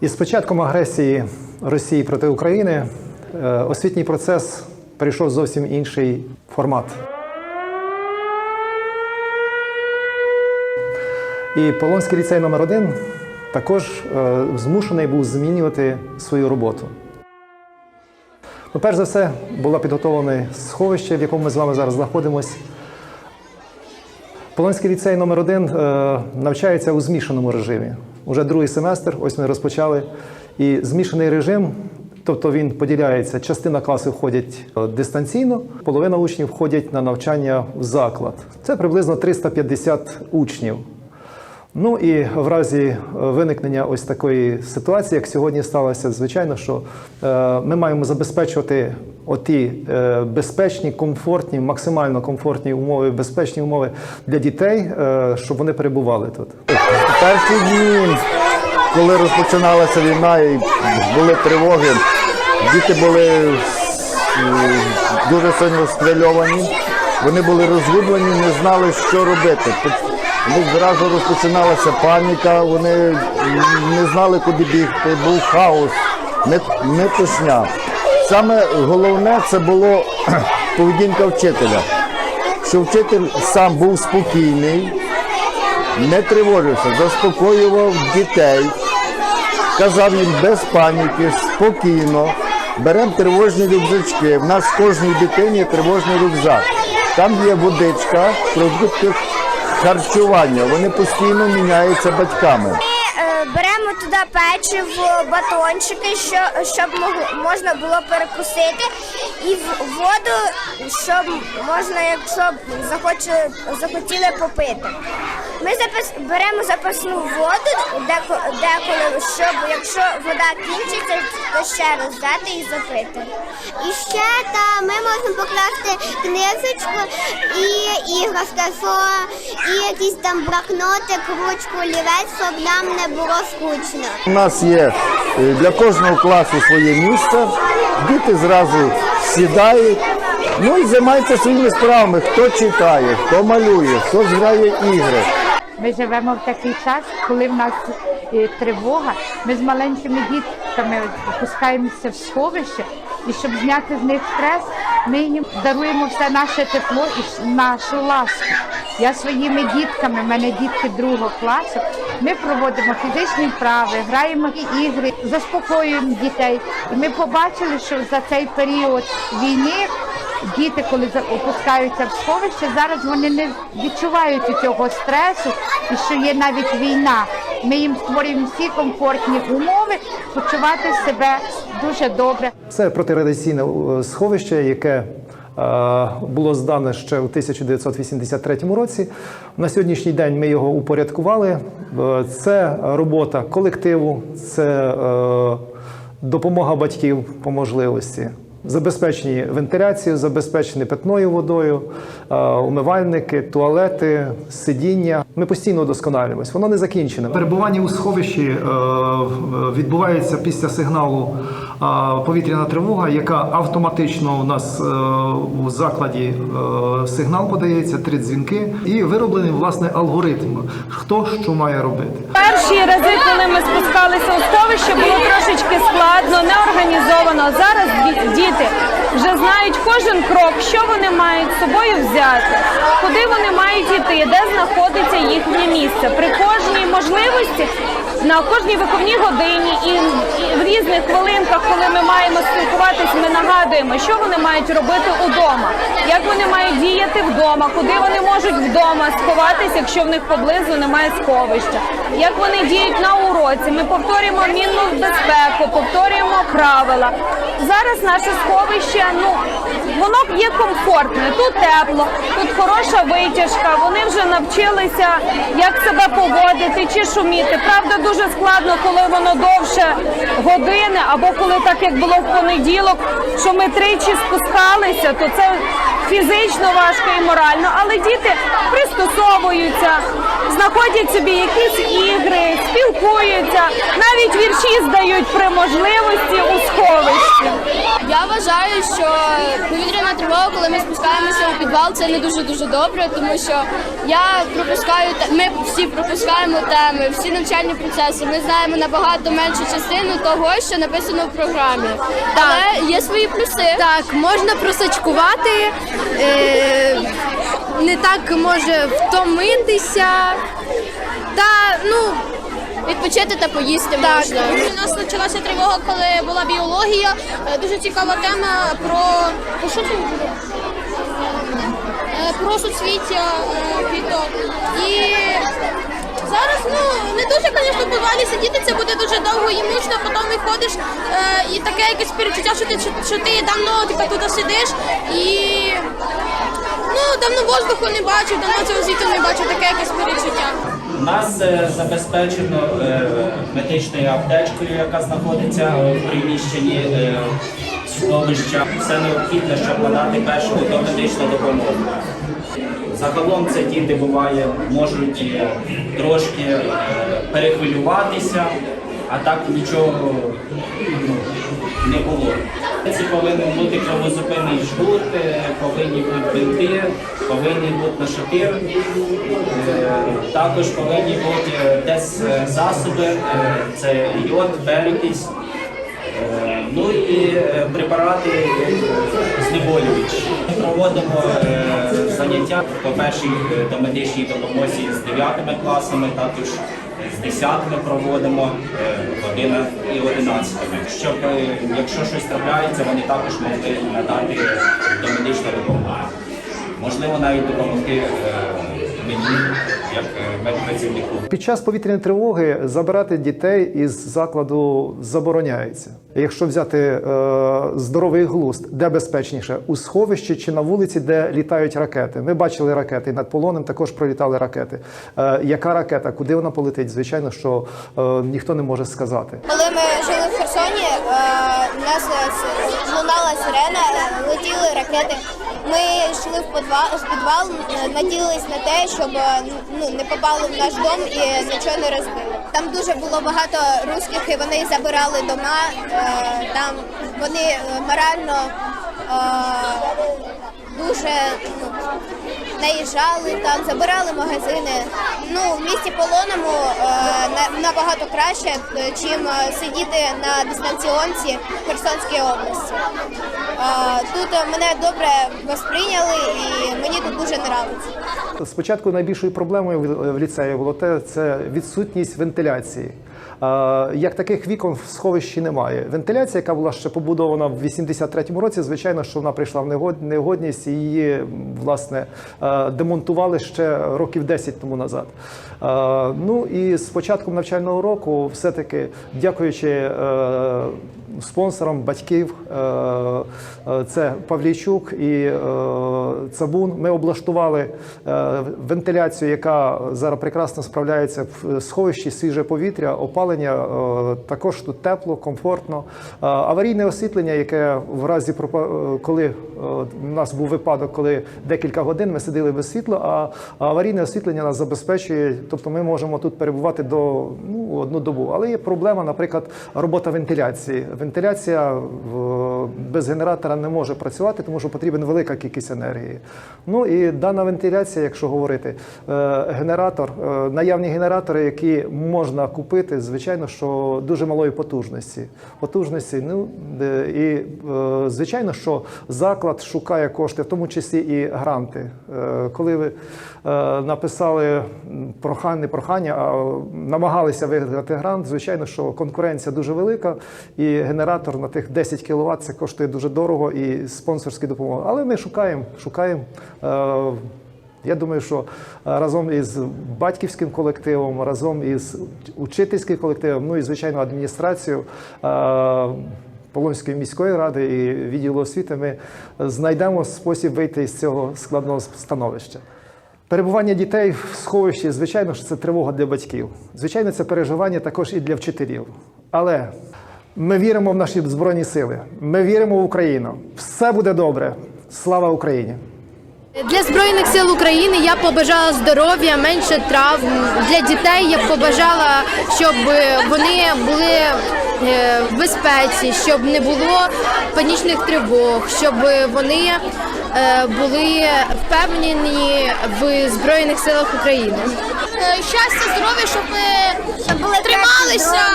Із початком агресії Росії проти України е, освітній процес перейшов зовсім інший формат. І Полонський ліцей номер 1 також е, змушений був змінювати свою роботу. Ну, перш за все, було підготовлене сховище, в якому ми з вами зараз знаходимося. Полонський ліцей номер 1 е, навчається у змішаному режимі. Уже другий семестр, ось ми розпочали. І змішаний режим, тобто він поділяється, частина класу входять е, дистанційно, половина учнів входять на навчання в заклад. Це приблизно 350 учнів. Ну і в разі е, виникнення ось такої ситуації, як сьогодні сталося, звичайно, що е, ми маємо забезпечувати оті безпечні, комфортні, максимально комфортні умови, безпечні умови для дітей, щоб вони перебували тут. Перші дні, коли розпочиналася війна і були тривоги, діти були дуже сильно стрельовані, вони були розгублені, не знали, що робити. У них зразу розпочиналася паніка, вони не знали, куди бігти, був хаос, метушня. Саме головне це було поведінка вчителя. Що вчитель сам був спокійний, не тривожився, заспокоював дітей, казав їм без паніки, спокійно. Беремо тривожні рюкзачки. В нас в кожній дитині тривожний рюкзак. Там є водичка, продукти харчування. Вони постійно міняються батьками. Ми е, беремо туди печиво, батончики, що, щоб можна було перекусити, і воду, щоб можна, якщо захоче, захотіли попити. Ми запас, беремо запасну воду деко- деколи, щоб якщо вода кінчиться, то ще раз взяти і запити. І ще та ми можемо покласти книжечку і іграшки, що і якісь там блокнотик, ручку, олівець, щоб нам не було скучно. У нас є е, для кожного класу своє місце. Діти зразу сідають. Ну і займаються своїми справами. Хто читає, хто малює, хто грає ігри. Ми живемо в такий час, коли в нас е, тривога. Ми з маленькими дітками опускаємося в сховище, і щоб зняти з них стрес, ми їм даруємо все наше тепло і нашу ласку. Я своїми дітками, в мене дітки другого класу. Ми проводимо фізичні вправи, граємо ігри, заспокоюємо дітей. І ми побачили, що за цей період війни Діти, коли опускаються в сховище, зараз вони не відчувають цього стресу і що є навіть війна. Ми їм створюємо всі комфортні умови почувати себе дуже добре. Це протирадіаційне е, сховище, яке е, було здане ще у 1983 році. На сьогоднішній день ми його упорядкували. Е, Це робота колективу, це допомога батьків по можливості. Забезпечені вентиляцією, забезпечені питною водою, е, умивальники, туалети, сидіння. Ми постійно удосконалюємось. Воно не закінчене. Перебування у сховищі е, відбувається після сигналу е, повітряна тривога, яка автоматично у нас е, у закладі е, сигнал подається, три дзвінки, і вироблений власне алгоритм, хто що має робити. Перші рази, коли ми спускалися у сховище, було трошечки складно, неорганізовано. Зараз ді- діти вже знають кожен крок, що вони мають з собою взяти, куди вони мають йти, де знаходиться їхнє місце. При кожній можливості, на кожній виховній годині і, в різних хвилинках, коли ми маємо спілкуватись, ми нагадуємо, що вони мають робити удома, як вони мають діяти вдома, куди вони можуть вдома сховатися, якщо в них поблизу немає сховища, як вони діють на уроці. Ми повторюємо мінну безпеку, повторюємо правила. Зараз наше сховище, ну воно є комфортне, тут тепло, тут хороша витяжка. Вони вже навчилися, як себе поводити чи шуміти. Правда, дуже складно, коли воно довше години, або коли так як було в понеділок, що ми тричі спускалися, то це фізично важко і морально, але діти пристосовуються, знаходять собі якісь ігри, спілкуються, навіть вірші здають при можливості у сховищі. Я вважаю, що повітряна тривога, коли ми спускаємося у підвал, це не дуже дуже добре, тому що я пропускаю ми всі пропускаємо теми, всі навчальні процеси. Ми знаємо набагато меншу частину того, що написано в програмі. Але є свої плюси. Так, можна просачкувати, е, не так може втомитися. Та ну Відпочити та поїсти Так. можна. У нас почалася тривога, коли була біологія. Е, Дуже цікава тема про, про що це було? Е, Про суцвіття е, квіток. І зараз ну не дуже, звісно, в сидіти, це буде дуже довго і мучно, потім виходиш і таке якесь перечуття, що ти що, що ти давно типу, тут сидиш і давно воздуху не бачив, давно цього світу не бачив, таке якесь перечуття. У нас е, забезпечено е, медичною аптечкою, яка знаходиться е, в приміщенні е, сховища. Все необхідне, щоб надати першу домедичну допомогу. Загалом це діти буває, можуть е, трошки е, перехвилюватися, а так нічого ну, не було. Це повинен бути кровозупинний жгут, е, повинні бути бинти, повинні бути нашатир. Е, Також повинні бути десь е, засоби, це йод, перекись, ну і препарати знеболюючі. Ми проводимо заняття по першій домедичній допомозі з 9 класами, також з 10 проводимо 11 і 11, щоб е, якщо щось трапляється, вони також могли надати домедичну допомогу. Можливо, навіть допомогти е, мені як е, медпрацівнику. Під час повітряної тривоги забирати дітей із закладу забороняється. Якщо взяти е, здоровий глузд, де безпечніше у сховищі чи на вулиці, де літають ракети. Ми бачили ракети і над полоном також пролітали ракети. Е, яка ракета, куди вона полетить? Звичайно, що е, ніхто не може сказати. Коли ми жили в Херсоні, е, у нас е, лунала сирена, е, летіли ракети. Ми йшли в підвал, в підвал, надіялись на те, щоб ну, не попали в наш дом і нічого не розбили. Там дуже було багато русських, і вони забирали дома. Там вони морально дуже ну, наїжджали там, забирали магазини. Ну, в місті Полоному е, набагато краще, е, чим е, сидіти на дистанціонці в Херсонській області. Тут мене добре восприйняли і мені тут дуже подобається. Спочатку найбільшою проблемою в ліцеї було те, це відсутність вентиляції. Як таких вікон в сховищі немає. Вентиляція, яка була ще побудована в 83-му році, звичайно, що вона прийшла в негодність і її власне е, демонтували ще років 10 тому назад. Е, Ну і з початком навчального року, все-таки, дякуючи е, спонсорам батьків, це Павлійчук і Цабун. Ми облаштували вентиляцію, яка зараз прекрасно справляється в сховищі свіже повітря, опалення е, також тут тепло, комфортно. Е, Аварійне освітлення, яке в разі е, коли у нас був випадок, коли декілька годин ми сиділи без світла, а аварійне освітлення нас забезпечує, тобто ми можемо тут перебувати до ну, одну добу. Але є проблема, наприклад, робота вентиляції. Вентиляція без генератора не може працювати, тому що потрібна велика кількість енергії. Ну і дана вентиляція, якщо говорити, генератор, наявні генератори, які можна купити, звичайно, що дуже малої потужності. Потужності, ну і е, звичайно, що заклад шукає кошти, в тому числі і гранти. Е, Коли ви е, написали прохання, прохання, а намагалися виграти грант, звичайно, що конкуренція дуже велика, і генератор на тих 10 кВт це коштує дуже дорого і спонсорські допомоги. Але ми шукаємо, шукаємо. Я думаю, що е, разом із батьківським колективом, разом із учительським колективом, ну і звичайно адміністрацією е, Полонської міської ради і відділу освіти, ми знайдемо спосіб вийти з цього складного становища. Перебування дітей в сховищі, звичайно, що це тривога для батьків. Звичайно, це переживання також і для вчителів. Але ми віримо в наші збройні сили. Ми віримо в Україну. Все буде добре. Слава Україні! Для Збройних сил України я побажала здоров'я, менше травм. Для дітей я побажала, щоб вони були е, в безпеці, щоб не було панічних тривог, щоб вони е, були впевнені в Збройних силах України. Е, Щастя, здоров'я, щоб ми трималися.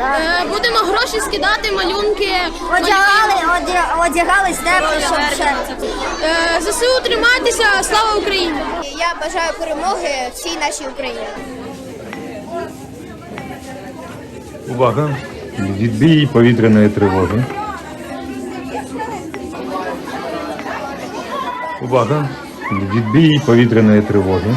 Е, Будемо гроші скидати, малюнки. Одягали, одя- одягались тепло, щоб ще. Е, ЗСУ тримайтеся, слава Україні! Я бажаю перемоги всій нашій Україні. Увага! Відбій повітряної тривоги. Увага! Відбій повітряної тривоги.